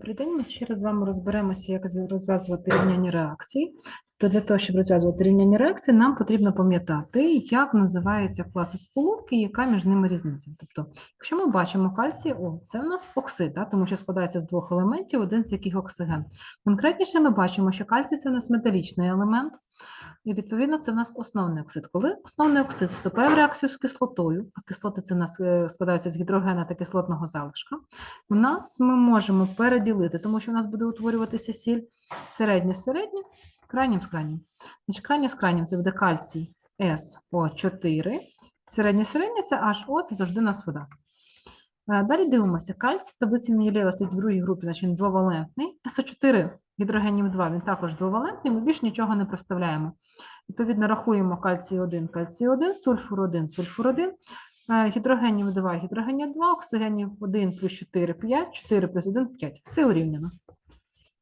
Добрий день. Ми ще раз з вами розберемося, як розв'язувати рівняння реакцій. То для того, щоб розв'язувати рівняння реакцій, нам потрібно пам'ятати, як називаються класи сполук і яка між ними різниця. Тобто, якщо ми бачимо кальцій, о, це у нас оксид, да, тому що складається з двох елементів, один з яких оксиген. Конкретніше ми бачимо, що кальцій це у нас металічний елемент, і відповідно це в нас основний оксид. Коли основний оксид вступає в реакцію з кислотою, а кислоти це у нас е, складаються з гідрогена та кислотного залишка, у нас ми можемо переділити, тому що у нас буде утворюватися сіль середнє-середнє, крайнім з крайнім. Значить, крайнє з крайнім це буде кальцій СО4, середнє-середнє це HO, це завжди у нас вода. Далі дивимося. Кальцій в таблиці Менделєєва стоїть в другій групі, значить він двовалентний. СО4 гідрогенів 2, він також двовалентний, ми більш нічого не проставляємо. Відповідно, рахуємо кальцій 1, кальцій 1, сульфур 1, сульфур 1, е, гідрогенів 2, гідрогенів 2, оксигенів 1 плюс 4, 5, 4 плюс 1, 5. Все урівняно.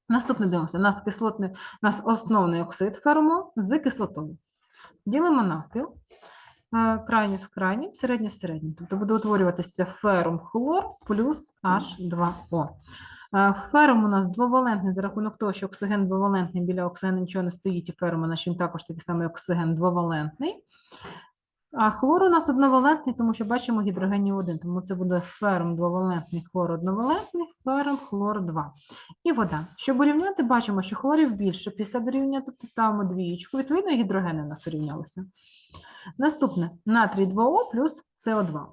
Наступне дивимося. У нас кислотний, у нас основний оксид фермо з кислотою. Ділимо навпіл. Е, Крайнє з крайнім, середнє з середнім. Тобто буде утворюватися ферум хлор плюс H2O. Е, Ферум у нас двовалентний за рахунок того, що оксиген двовалентний, біля оксигена нічого не стоїть, і ферум, наш він також такий самий оксиген двовалентний. А хлор у нас одновалентний, тому що бачимо гідрогенів 1, тому це буде ферм двовалентний, хлор одновалентний, ферм хлор 2. І вода. Щоб урівняти, бачимо, що хлорів більше після дорівняння, тобто ставимо двієчку, відповідно, гідрогени у нас урівнялися. Наступне натрій 2О плюс СО2.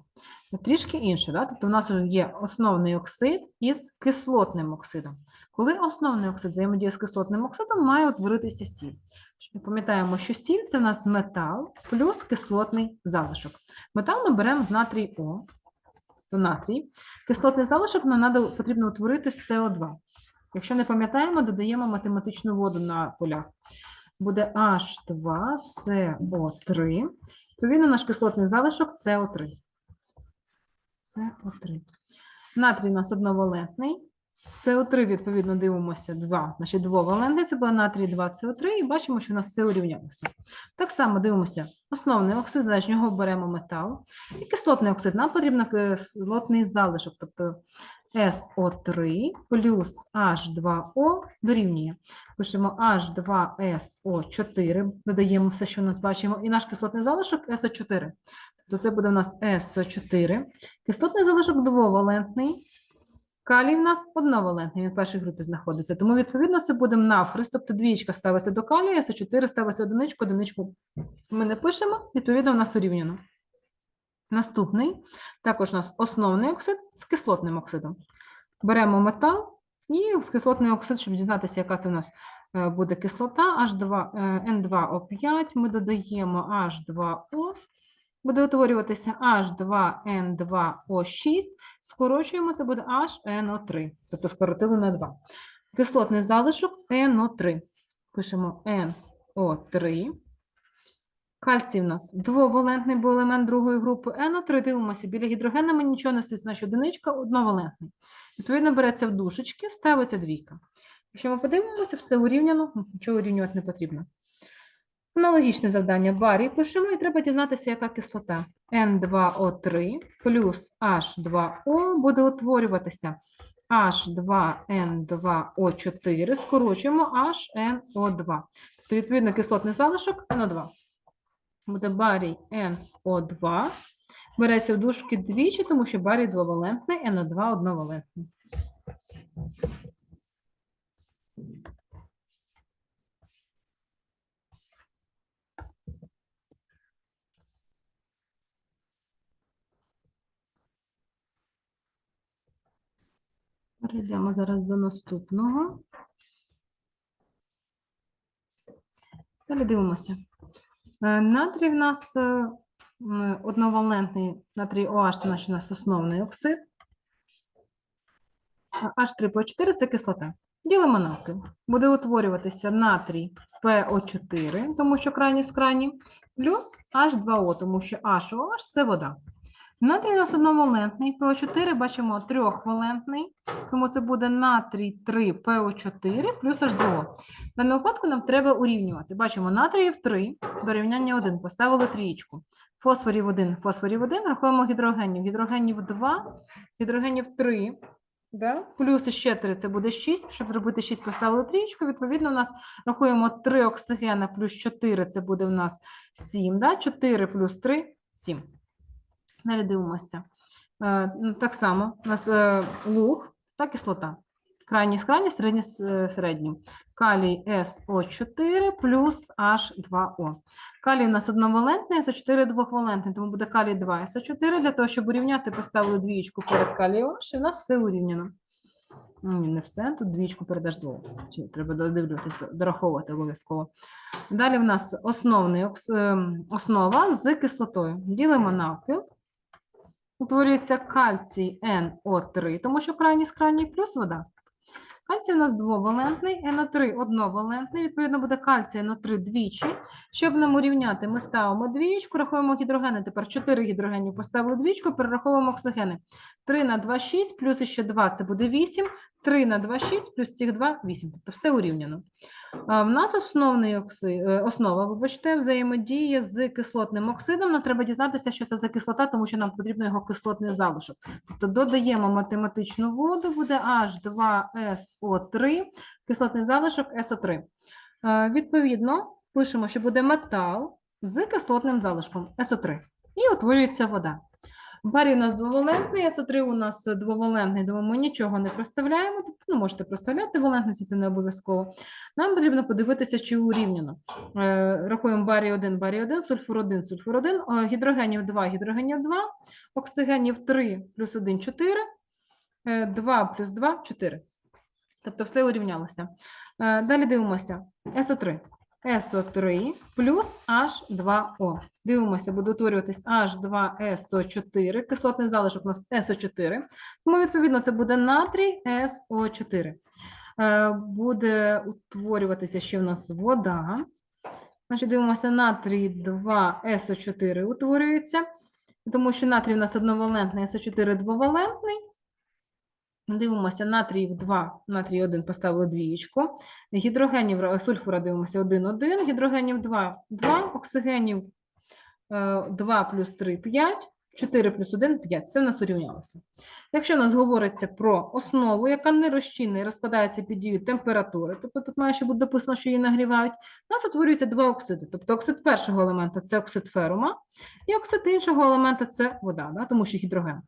Трішки інше, да? тобто у нас є основний оксид із кислотним оксидом. Коли основний оксид взаємодіє з кислотним оксидом, має утворитися сіль. Пам'ятаємо, що сіль це у нас метал плюс кислотний залишок. Метал ми беремо з натрій О, то натрій. Кислотний залишок нам потрібно утворити з СО2. Якщо не пам'ятаємо, додаємо математичну воду на полях. Буде H2CO3, то він наш кислотний залишок СО3. СО3. Натрій у нас одновалентний. СО3, відповідно, дивимося 2, значить двовалентний, це буде натрій 2 СО3, і бачимо, що у нас все урівнялося. Так само дивимося основний оксид, значить нього беремо метал. І кислотний оксид, нам потрібен кислотний залишок, тобто СО3 плюс H2O дорівнює. Пишемо H2SO4, додаємо все, що у нас бачимо, і наш кислотний залишок СО4. Тобто це буде у нас СО4. Кислотний залишок двовалентний. Калій в нас одновалентний, він в першій групі знаходиться. Тому, відповідно, це буде навхрест, тобто двічка ставиться до калія, СО4 ставиться одиничку, одиничку ми не пишемо, відповідно, у нас урівняно. Наступний, також у нас основний оксид з кислотним оксидом. Беремо метал і кислотний оксид, щоб дізнатися, яка це у нас е, буде кислота, H2, е, N2O5, ми додаємо H2O, буде утворюватися H2N2O6, скорочуємо, це буде HNO3, тобто скоротили на 2. Кислотний залишок NO3. Пишемо NO3. Кальцій у нас двовалентний, бо елемент другої групи. NO3 дивимося, біля гідрогена ми нічого не стоїть, значить одиничка одновалентний. Відповідно, береться в дужечки, ставиться двійка. Якщо ми подивимося, все урівняно, нічого урівнювати не потрібно. Аналогічне завдання барій пишемо, і треба дізнатися, яка кислота. N2O3 плюс H2O буде утворюватися H2N2O4, скорочуємо HNO2. Тобто, відповідно, кислотний залишок NO2. Буде барій NO2. Береться в дужки двічі, тому що барій двовалентний, NO2 одновалентний. Перейдемо зараз до наступного. Далі дивимося. Е, Натрій в нас е, одновалентний натрій OH, це у нас основний оксид. А H3PO4 це кислота. Ділимо навпіл. Буде утворюватися натрій PO4, тому що крайні з крайні, плюс H2O, тому що HOH – це вода. Натрій у нас одновалентний, ПО4 бачимо трьохвалентний, тому це буде натрій 3 ПО4 плюс H2O. В даному випадку нам треба урівнювати. Бачимо натріїв 3 до рівняння 1, поставили трієчку. Фосфорів 1, фосфорів 1, рахуємо гідрогенів. Гідрогенів 2, гідрогенів 3, Да? Плюс ще 3 це буде 6. Щоб зробити 6, поставили трієчку. Відповідно, у нас рахуємо 3 оксигена плюс 4 це буде в нас 7. Да? 4 плюс 3 7. Далі дивимося. Е, ну, Так само у нас е, луг та кислота. Крайній з крайній, середній е, середнім. Калій СО4 плюс H2O. Калій у нас одновалентний, СО4 двохвалентний, тому буде калій 2 СО4. Для того, щоб урівняти, поставили двічку перед калієм H, і у нас все урівняно. Ні, не все, тут двічку двох. Чи Треба додивлюватись, дораховувати обов'язково. Далі в нас основний, основа з кислотою. Ділимо навпіл. Утворюється кальцій НО3, тому що крайній з крайній плюс вода. Кальцій у нас двовалентний, НО3 одновалентний, відповідно буде кальцій НО3 двічі. Щоб нам урівняти, ми ставимо двічку, рахуємо гідрогени. Тепер 4 гідрогенів поставили двічку, перераховуємо оксигени. 3 на 2 – 6, плюс ще 2 – це буде 8. 3 на 2 – 6, плюс цих 2 – 8. Тобто все урівняно. А, В нас основний окси... е, основа, вибачте, взаємодіє з кислотним оксидом. Нам треба дізнатися, що це за кислота, тому що нам потрібно його кислотний залишок. Тобто додаємо математичну воду, буде H2SO3, кислотний залишок SO3. Е, Відповідно, пишемо, що буде метал з кислотним залишком SO3. І утворюється вода. Барій у нас двовалентний, СО3 у нас двовалентний, тому ми нічого не проставляємо. Ну, можете проставляти валентності, це не обов'язково. Нам потрібно подивитися, чи урівняно. Е, Рахуємо барій 1, барій 1, сульфур 1, сульфур 1, е, гідрогенів 2, гідрогенів 2, оксигенів 3 плюс 1, 4, е, 2 плюс 2, 4. Тобто все урівнялося. Е, Далі дивимося. СО3. СО3 плюс H2O. Дивимося, буде утворюватись H2SO4, кислотний залишок у нас SO4. Тому, відповідно, це буде натрій SO4. Е, Буде утворюватися ще в нас вода. Значить, дивимося, натрій 2SO4 утворюється, тому що натрій у нас одновалентний, SO4 двовалентний. Дивимося, натріїв 2, натрій 1 поставили двієчку. Гідрогенів е, сульфура дивимося 1, 1, гідрогенів 2, 2, оксигенів е, 2 плюс 3, 5, 4 плюс 1, 5. Це в нас урівнялося. Якщо у нас говориться про основу, яка не розчинна і розкладається під дією температури, тобто тут має ще бути дописано, що її нагрівають, у нас утворюються два оксиди. Тобто оксид першого елемента це оксид ферума, і оксид іншого елемента це вода, да, тому що гідроген.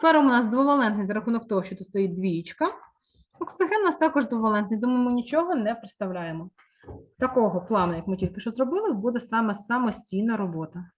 Ферум у нас двовалентний за рахунок того, що тут стоїть двічка. Оксиген у нас також двовалентний, тому ми нічого не представляємо. Такого плану, як ми тільки що зробили, буде саме самостійна робота.